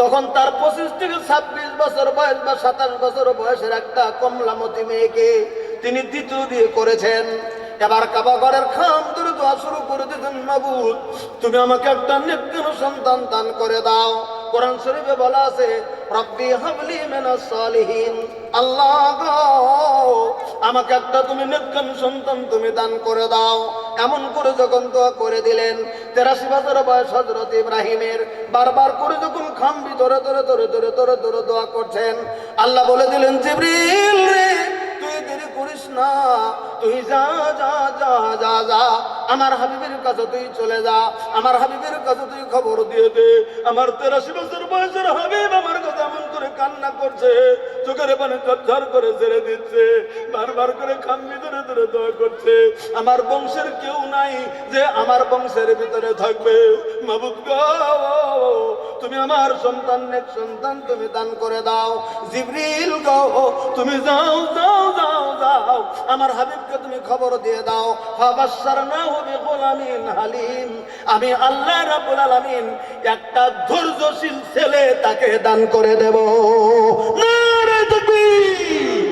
তখন তার পঁচিশ থেকে ছাব্বিশ বছর বয়স বা সাতাশ বছর বয়সের একটা কমলামতি মেয়েকে তিনি দ্বিতীয় বিয়ে করেছেন। এবার কাবা ঘরের খাম ধরে দোয়া শুরু করে দিতেন মাবুদ তুমি আমাকে একটা নিত্য সন্তান দান করে দাও। কোরআন শরীফে বলা আছে রব্বি হাবলি মিনাস সালিহিন। আল্লাহ গো, আমাকে একটা তুমি নিত্যন সন্তান তুমি দান করে দাও। এমন করে যখন দোয়া করে দিলেন, তেরাশি বছর বয়স হজরত ইব্রাহিমের, বারবার করে যখন খাম্বি ধরে ধরে ধরে ধরে ধরে ধরে দোয়া করছেন, আল্লাহ বলে দিলেন, জিবরিল রে, তুই দেরি করিস না। তুই যা যা যা যা যা। আমার হাবিবের কাছে তুই চলে যা। আমার হাবিবের কাছে তুই খবর দিয়ে দে। আমার তেরাশি বছর বয়সের হাবিব আমার কথা এমন করে কান্না করছে, চোখের পানি ঝরঝর করে ছেড়ে দিচ্ছে, বারবার করে খাম্মি ধরে ধরে দোয়া করছে। আমার বংশের কেউ নাই যে আমার বংশের ভিতরে থাকবে। মাবুদ গো তুমি আমার সন্তান, নেক সন্তান তুমি দান করে দাও। জিবরিল গো, তুমি যাও যাও যাও যাও। আমার হাবিবকে তুমি খবর দিয়ে দাও। ফাবাসার না হবে গোলামিন হালিম। আমি আল্লাহ রাব্বুল আলামিন একটা ধৈর্যশীল ছেলে তাকে দান করে দেব। নারে তাকবীর।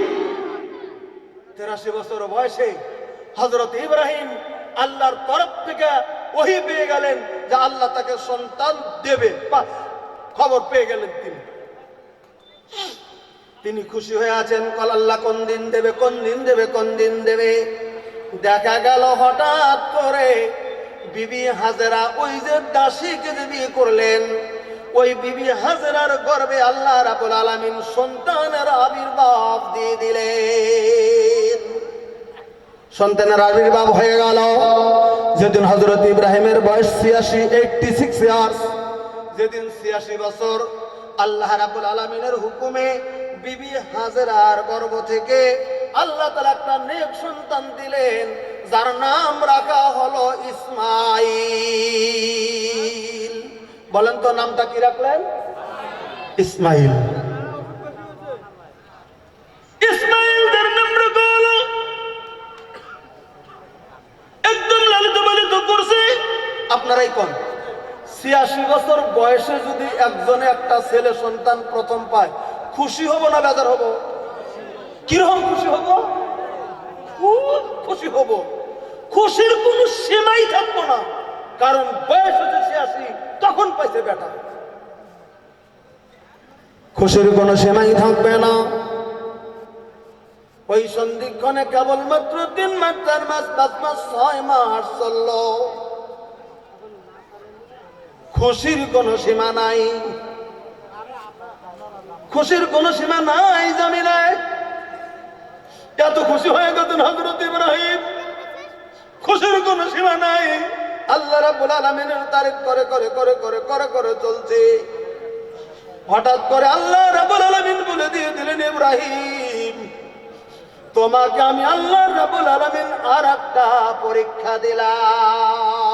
তেরাশি বছর বয়সে হজরত ইব্রাহিম আল্লাহর তরফ থেকে ওহি পেয়ে গেলেন যে আল্লাহ তাকে সন্তান দেবে। খবর পেয়ে গেলেন তিনি। তিনি খুশি হয়ে আছেন, কল আল্লাহ কোন দিন দেবে, কোন দিন দেবে, কোন দিন দেবে? দেখা গেল হঠাৎ করে বিবি হাজেরা ওই যে দাসীকে যে বিয়ে করলেন, ওই বিবি হাজেরার গর্বে আল্লাহ রাবুল আলামিন সন্তানের আবির্ভাব দিয়ে দিলেন। সন্তানের আবির্ভাব হয়ে গেল। যেদিন হজরত ইব্রাহিমের বয়স ছিয়াশি এইটটি সিক্স ইয়ার্স যেদিন ছিয়াশি বছর আল্লাহ রাবুল আলমিনের হুকুমে বিবি হাজেরার গর্ভ থেকে আল্লাহ তালা একটা নেক সন্তান দিলেন, যার নাম রাখা হলো ইসমাইল। বলেন তো নামটা কি রাখলেন? ইসমাইল। একদম লালিত করছে। আপনারাই কোন? ছিয়াশি বছর বয়সে যদি একজনে একটা ছেলে সন্তান প্রথম পায়, খুশি হব না বেজার হব? কীরকম খুশি হব? খুব খুশি হব। খুশির কোনো সীমাই থাকব না। কারণ বয়স হচ্ছে ছিয়াশি, তখন পাইছে বেটা। খুশির কোনো সীমাই থাকবে না। ওই সন্ধিক্ষণে কেবলমাত্র তিন মাস, চার মাস, পাঁচ মাস, ছয় মাস চলল। খুশির কোনো সীমা নাই। খুশির কোনো সীমা নাই নাই এত খুশি হয়ে গেছেন হজরত ইব্রাহিম। খুশির কোনো সীমা নাই। আল্লাহ রাব্বুল আলামিনের তারিফ করে করে করে করে করে করে চলছে। হঠাৎ করে আল্লাহ রাব্বুল আলামিন বলে দিয়ে দিলেন, ইব্রাহিম, তোমাকে আমি আল্লাহ রাবুল আলমিন আর একটা পরীক্ষা দিলাম।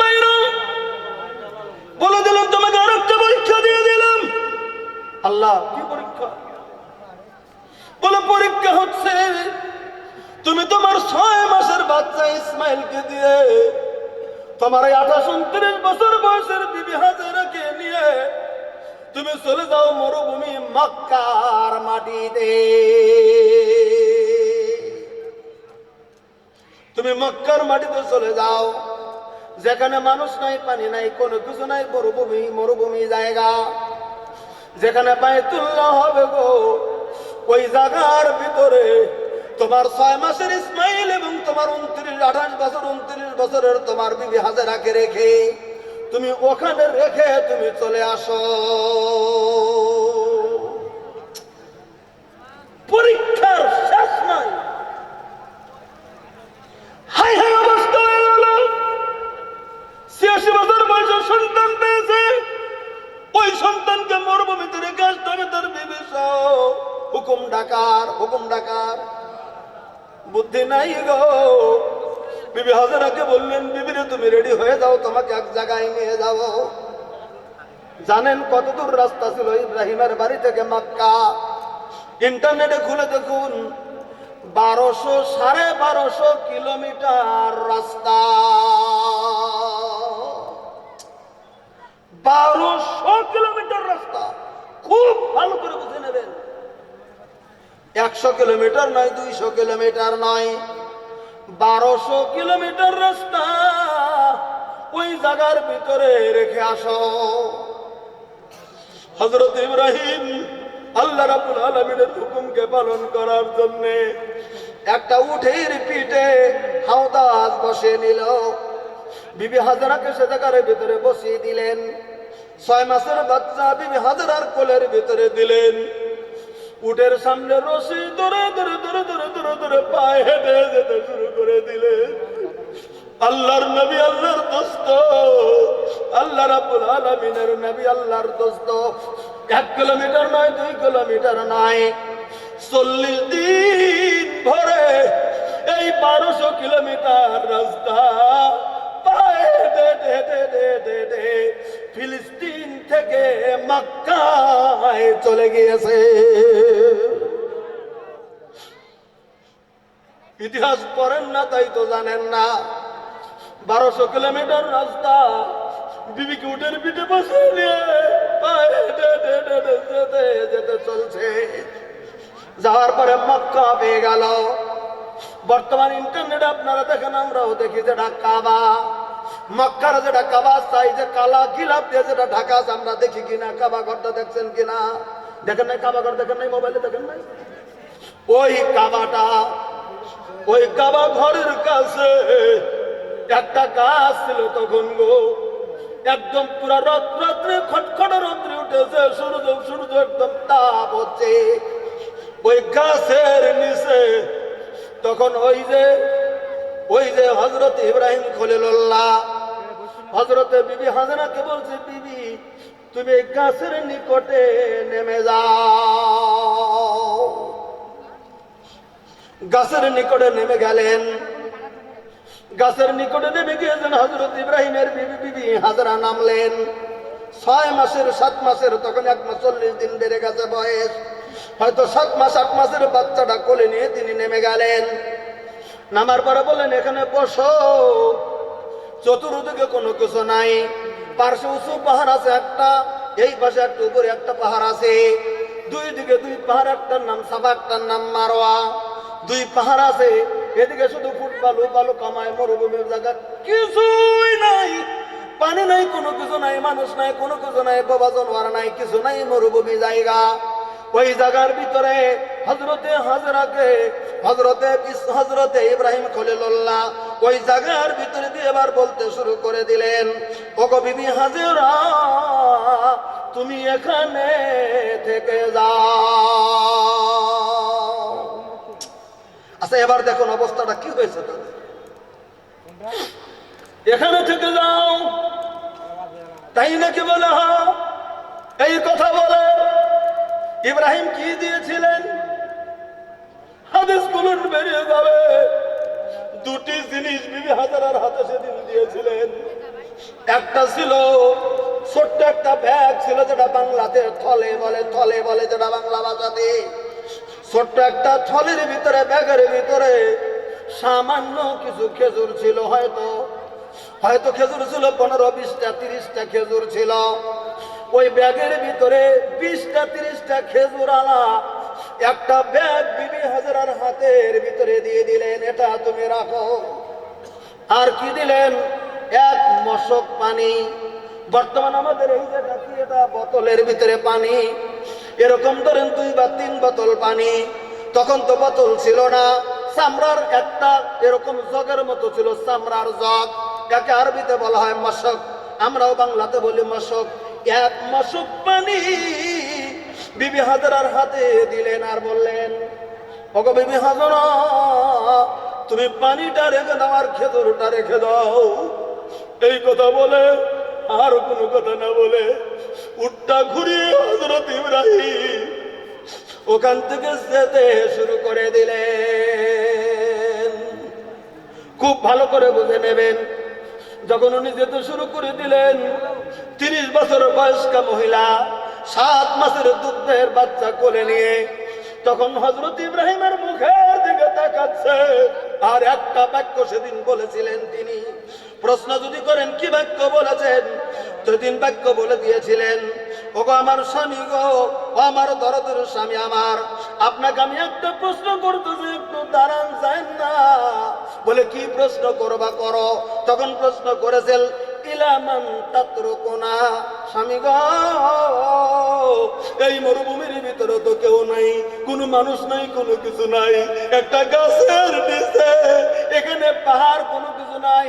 বাইর বলে দিলাম, তোমাকে আর একটা পরীক্ষা দিয়ে দিলাম। আল্লাহ, কি পরীক্ষা? বলে, পরীক্ষা হচ্ছে, তুমি তোমার ছয় মাসের বাচ্চা ইসমাইলকে দিয়ে তোমার এই আঠাশ, উনত্রিশ বছর বয়সের বিবি হাজারাকে নিয়ে তুমি চলে যাও মরুভূমি মক্কার মাটিতে। তুমি মক্কার মাটিতে চলে যাও। যেখানে মানুষ নাই, পানি নাই, কোনো কিছু নাই, মরুভূমি মরুভূমি জায়গা। যেখানে পায়ে তুল্লা হবে গো, ওই জায়গার ভিতরে তোমার ছয় মাসের ইসমাইল এবং তোমার উনত্রিশ, আঠাশ বছর, উনত্রিশ বছরের তোমার বিবি হাজারাকে রেখে তুমি ওখানে রেখে তুমি চলে আসো। হুকুম বুদ্ধি নাই গো। বিবি হাজারাকে বললেন তুমি রেডি হয়ে যাও, তোমাকে এক জায়গায় নিয়ে জানেন কত দূর রাস্তা ছিল ইব্রাহিমের বাড়ি থেকে মক্কা? ইন্টারনেটে খুলে দেখুন, বারোশো সাড়ে বারোশো কিলোমিটার রাস্তা। বারোশো কিলোমিটার রাস্তা। খুব ভালো করে বুঝে নেবেন। একশো কিলোমিটার নয়, দুইশো কিলোমিটার নয়। বারোশো কিলোমিটার রাস্তা ওই জায়গার ভিতরে রেখে আস। হজরত ইব্রাহিম আল্লাহ রাবুল আলমিনের হুকুমকে পালন করার জন্য একটা উঠের পিঠে হাওদাস বসে নিল। বিবি হাজারাকে সে জায়গার ভিতরে বসিয়ে দিলেন। ছয় মাসের বাচ্চা বিবি হাজারার কোলের ভিতরে দিলেন। উটের সামনে রশি ধরে ধরে ধরে ধরে ধরে ধরে পায়ে হেঁটে যেতে শুরু করে দিলেন আল্লাহর নবী, আল্লাহর দোস্ত, আল্লাহ রাব্বুল আলামিনের নবী, আল্লাহর দোস্ত। এক কিলোমিটার নয়, দুই কিলোমিটার নয়। চল্লিশ দিন ভরে এই বারোশো কিলোমিটার রাস্তা হেঁটে হেঁটে হেঁটে হেঁটে হেঁটে ফিলিস্তিন থেকে মক্কায় চলে গিয়েছে। ইতিহাস পড়েন না, তাই তো জানেন না। বারোশো কিলোমিটার রাস্তা, বিবিকে উঠের পিঠে বসে যেতে যেতে চলছে। যাওয়ার পরে মক্কা পেয়ে গেল। বর্তমান ইন্টারনেটে আপনারা দেখেন, আমরাও দেখি যেটা কাবা মক্কার যেটা কাবা যে কালা গিলাপ দিয়ে যেটা ঢাকা আছে, আমরা দেখি কিনা, কাবা ঘরটা দেখছেন কিনা? দেখেন নাই কাবা ঘর, দেখেন নাই মোবাইলে, দেখেন নাই? ওই কাবাটা, ওই কাবা ঘরের কাছে একটা গাছ ছিল তখন গো। একদম পুরা রত রাত্রে খটখট রত্রে উঠেছে, সূর্য সূর্য একদম তাপ হচ্ছে। ওই গাছের নিচে তখন ওই যে ওই যে হজরত ইব্রাহিম খলিল্লাহ হজরতে বিবি হাজারাকে বলছে, বিবি, তুমি গাছের নিকটে নেমে যাও। গাছের নিকটে নেমে গেলেন। গাছের নিকটে নেমে গিয়েছেন হজরত ইব্রাহিমের বিবি বিবি হাজরা নামলেন। ছয় মাসের, সাত মাসের, তখন এক মাস চল্লিশ দিন বেড়ে গেছে বয়স। হয়তো সাত মাস, আট মাসের বাচ্চাটা কোলে নিয়ে তিনি নেমে গেলেন। নামার পরে বললেন, এখানে বসো। চতুর্দিকে কোনো কিছু নাই। পার্শ্বে উঁচু পাহাড় আছে একটা, এই পাশে একটা উপরে একটা পাহাড় আছে। দুই দিকে দুই পাহাড়, একটার নাম সাবা, একটার নাম মারোয়া। দুই পাহাড় আছে, এদিকে শুধু ফুট বালু কামায় মরুভূমির জায়গা, কিছুই নাই। পানি নাই, কোনো কিছু নাই, মানুষ নাই, কোনো কিছু নাই, বাবা জানোয়ার নাই, কিছু নাই, মরুভূমি জায়গা। ওই জায়গার ভিতরে হজরতে হাজরাকে হজরতে হজরতে ইব্রাহিম খলিল্লাহ ওই জায়গার ভিতরে দিয়ে এবার বলতে শুরু করে দিলেন, ওগো বিবি হাজরা, তুমি এখানে থেকে যাও। আচ্ছা এবার দেখুন অবস্থাটা কি হয়েছে এখানে থেকে যাও। তাই নাকি বলে এই কথা বলে। ইব্রাহিম কি দিয়েছিলেন? হাদিস গুলুন বেরিয়ে যাবে। দুটি জিনিস বিবি হাজারার হাতে সেদিন দিয়েছিলেন। একটা ছিল ছোট্ট একটা ব্যাগ, ছিল যেটা বাংলাতে থলে বলে থলে বলে যেটা বাংলা ভাষাতে। ছোট্ট একটা থলের ভিতরে, ব্যাগের ভিতরে সামান্য কিছু খেজুর ছিল হয়তো। হয়তো খেজুর ছিল পনেরো, বিশটা, তিরিশটা খেজুর ছিল। ওই ব্যাগের ভিতরে বিশটা, তিরিশটা খেজুর আলা একটা ব্যাগ বিবি হাজারার হাতের ভিতরে দিয়ে দিলেন, এটা তুমি রাখো। আর কি দিলেন? এক মশক পানি। বর্তমান আমাদের এই কি এটা বোতলের ভিতরে পানি, এরকম ধরেন দুই বা তিন বোতল পানি। তখন তো বোতল ছিল না, চামড়ার একটা এরকম জগের মতো ছিল, চামড়ার জগ। যাকে আরবিতে বলা হয় মশক। আমরাও বাংলাতে বলি মশক। এক মশক পানি বিবি হাজারার হাতে দিলেন আর বললেন, ওগো বিবি হাজারা, তুমি পানিটা রেখে দাও আর খেজুরটা রেখে দাও। এই কথা বলে, আর কোনো কথা না বলে উটটা ঘুরিয়ে হজরত ইব্রাহিম ওখান থেকে যেতে শুরু করে দিলেন। খুব ভালো করে বুঝে নেবেন, যখন উনি যেতে শুরু করে দিলেন, তিরিশ বছর বয়স্কা মহিলা সাত মাসের দুধের বাচ্চা কোলে নিয়ে তখন হজরত ইব্রাহিমের মুখের দিকে তাকাচ্ছে। আর একটা বাক্য সেদিন বলেছিলেন তিনি। প্রশ্ন যদি করেন, কি বাক্য বলেছেন? সেদিন বাক্য বলে দিয়েছিলেন, ওগো আমার স্বামী গো, ও আমার দরদের স্বামী আমার, আপনাকে আমি একটা প্রশ্ন করতেছি, একটু দাঁড়ান যায় না। বলে, কি প্রশ্ন করবা করো? তখন প্রশ্ন করেছেন, ইলামান তাত্রকোনা। স্বামী এই মরুভূমির ভিতরে তো কেউ নাই, কোনো মানুষ নাই, কোনো কিছু নাই। একটা গাছের নিচে, এখানে পাহাড় কোনো কিছু নাই।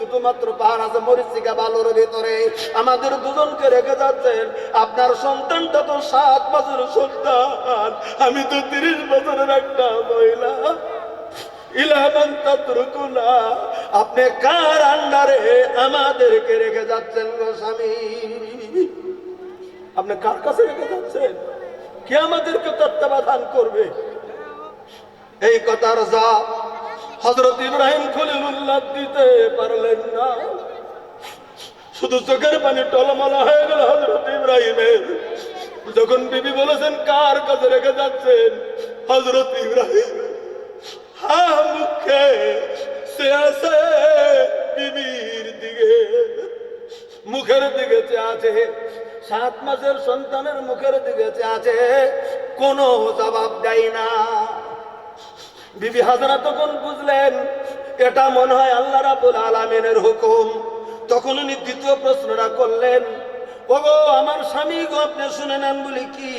দুটো মাত্র পাহাড় আছে, মরিচিকা ভিতরে। আমাদের দুজনকে রেখে যাচ্ছেন। আপনার সন্তানটা তো সাত বছরের সন্তান, আমি তো তিরিশ বছরের একটা মহিলা। আপনি কার আন্ডারে আমাদেরকে রেখে যাচ্ছেন গো স্বামী? আপনি কার কাছে রেখে যাচ্ছেন? কে আমাদেরকে তত্ত্বাবধান করবে? এই কথার যা হজরত ইব্রাহিম খলিলুল্লাহ দিতে পারলেন না। শুধু চোখের পানি টলমলা হয়ে গেল হজরত ইব্রাহিমের। যখন বিবি বলেছেন, কার কাছে রেখে যাচ্ছেন? হজরত ইব্রাহিম। হা মুখে সে আছে বিবির দিকে মুখের দিকে আছে সাত মাসের সন্তানের মুখের দিকে আছে কোনো জবাব দেয় না বিবি হাজারা তখন বুঝলেন এটা মনে হয় আল্লাহ রাবুল আলমিনের হুকুম তখন উনি দ্বিতীয় প্রশ্নটা করলেন, ওগো, আমার স্বামী গো, আপনি শুনে নেন বলে কি?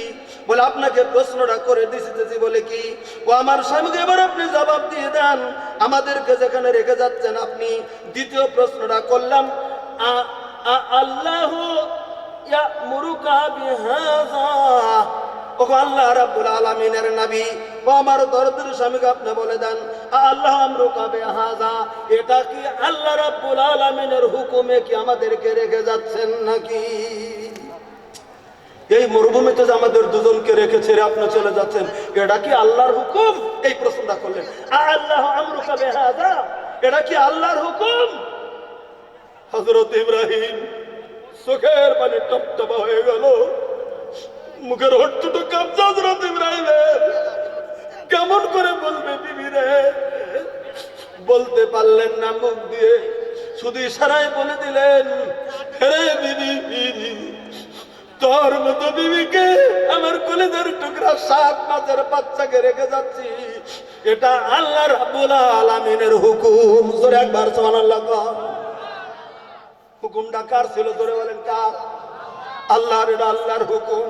বলে আপনাকে প্রশ্নটা করে দিতেছি বলে কি? ও আমার স্বামীকে এবার আপনি জবাব দিয়ে দেন। আমাদেরকে যেখানে রেখে যাচ্ছেন আপনি দ্বিতীয় প্রশ্নটা করলাম আল্লাহ আল্লাহ রাব্বুল আলামিনের ও আমার স্বামীকে আপনি বলে দেন আল্লাহ বিহাযা। এটা কি আলামিনের হুকুমে কি আমাদেরকে রেখে যাচ্ছেন নাকি? এই মরুভূমিতে যে আমাদের দুজনকে রেখে ছেড়ে আপনি চলে যাচ্ছেন। এটা কি আল্লাহর হুকুম? এই প্রশ্নটা করলেন। আল্লাহ এটা কি আল্লাহর হুকুম? হজরত ইব্রাহিম চোখের পানি টপটপা হয়ে গেল। মুখের হট্টুটু কাঁপছে হজরত ইব্রাহিমের। কেমন করে বলবে বিবি রে বলতে পারলেন না মুখ দিয়ে। শুধু ইশারায় বলে দিলেন রে বিবি তোর মতো বিবিকে আমার কলেজের টুকরা সাত মাসের বাচ্চাকে রেখে যাচ্ছি। এটা আল্লাহ রাব্বুল আলামিনের হুকুম। জোরে একবার, সুবহানাল্লাহ কর। হুকুমটা কার ছিল? ধরে বলেন, কার? আল্লাহর, এটা আল্লাহর হুকুম।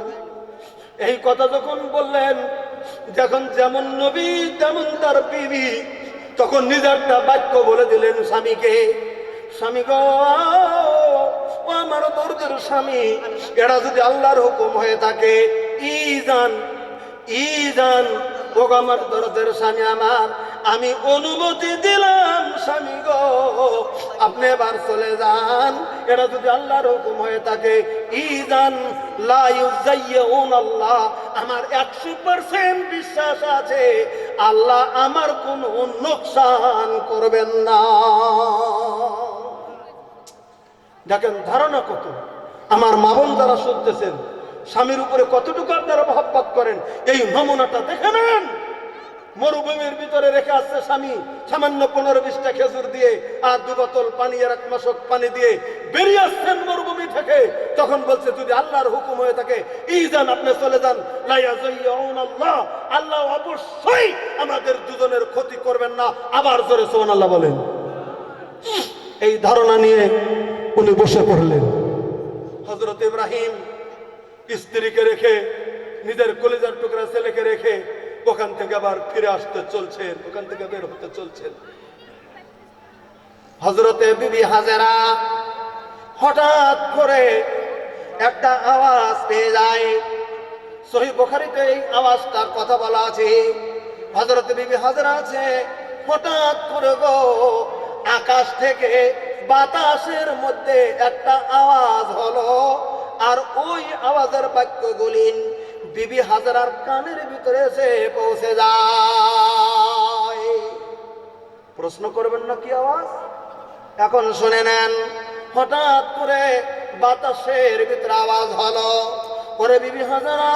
এই কথা যখন বললেন, যখন যেমন নবী, তেমন তার বিবি, তখন নিজেরটা বাক্য বলে দিলেন স্বামীকে। স্বামী গো আমার দরদের স্বামী, এরা যদি আল্লাহর হুকুম হয়ে থাকে, ই জান ই জান ও আমার দরদের স্বামী আমার, আমি অনুমতি দিলাম স্বামী গো, আপনি এবার চলে যান। এটা যদি আল্লাহর হুকুম হয়ে থাকে, ই জান, লা ইউজাইয়ুন আল্লাহ, আমার একশো পার্সেন্ট বিশ্বাস আছে, আল্লাহ আমার কোনো নোকসান করবেন না। দেখেন ধারণা কত? আমার মা বোন যারা শুনতেছেন, স্বামীর উপরে কতটুকু আপনারা মহব্বত করেন, এই নমুনাটা দেখে নেন। মরুভূমির ভিতরে রেখে আসছে স্বামী, সামান্য পনেরো বিশটা খেজুর দিয়ে আর দু বোতল পানি আর এক মাসক পানি দিয়ে বেরিয়ে আসছেন মরুভূমি থেকে। তখন বলছে, যদি আল্লাহর হুকুম হয়ে থাকে, এই যান, আপনি চলে যান। আল্লাহ। আল্লাহ অবশ্যই আমাদের দুজনের ক্ষতি করবেন না। আবার জোরে সোহান আল্লাহ বলেন। এই ধারণা নিয়ে উনি বসে পড়লেন। হজরত ইব্রাহিম স্ত্রীকে রেখে, নিজের কলেজার টুকরা ছেলেকে রেখে ওখান থেকে আবার ফিরে আসতে চলছেন, ওখান থেকে বের হতে চলছেন। হজরতে বিবি হাজারা হঠাৎ করে একটা আওয়াজ পেয়ে যায়। সহি বোখারিতে এই আওয়াজটার কথা বলা আছে হজরত বিবি হাজারা আছে, হঠাৎ করে গো আকাশ থেকে বাতাসের মধ্যে একটা আওয়াজ হলো, আর ওই আওয়াজের বাক্যগুলি বিবি হাজারার কানের ভিতরে সে পৌঁছে যায়। প্রশ্ন করবেন না কি আওয়াজ? এখন শুনে নেন, হঠাৎ করে বাতাসের ভিতরে আওয়াজ হলো, ওরে বিবি হাজারা!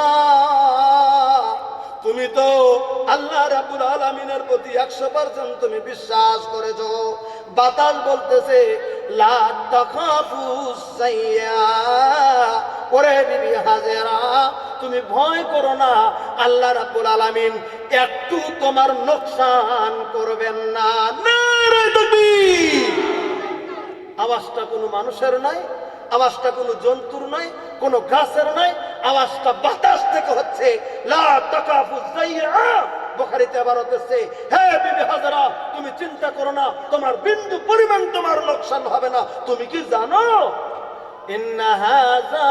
তুমি তো আল্লাহ রাবুল আলমিনের প্রতি একশো পার্সেন্ট তুমি বিশ্বাস করেছ। বাতাল বলতেছে তুমি ভয় করো না, আল্লাহ রাব্বুল আলামিন একটু তোমার নোকসান করবেন না। আওয়াজটা কোনো মানুষের নয় আওয়াজটা কোনো জন্তুর নয়, কোনো গাছের নয়, আওয়াজটা বাতাস থেকে হচ্ছে। বুখারীতে আবার হচ্ছে হে বিবি হাজারা, তুমি চিন্তা করো না, তোমার পরিমাণ তোমার লোকসান হবে না। তুমি কি জানো? হাযা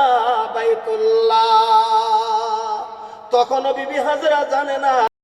তখনও বিবি হাজরা জানে না।